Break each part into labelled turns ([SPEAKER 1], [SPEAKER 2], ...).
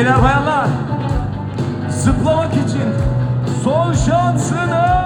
[SPEAKER 1] Beyler bayanlar zıplamak için son şansını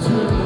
[SPEAKER 1] そ。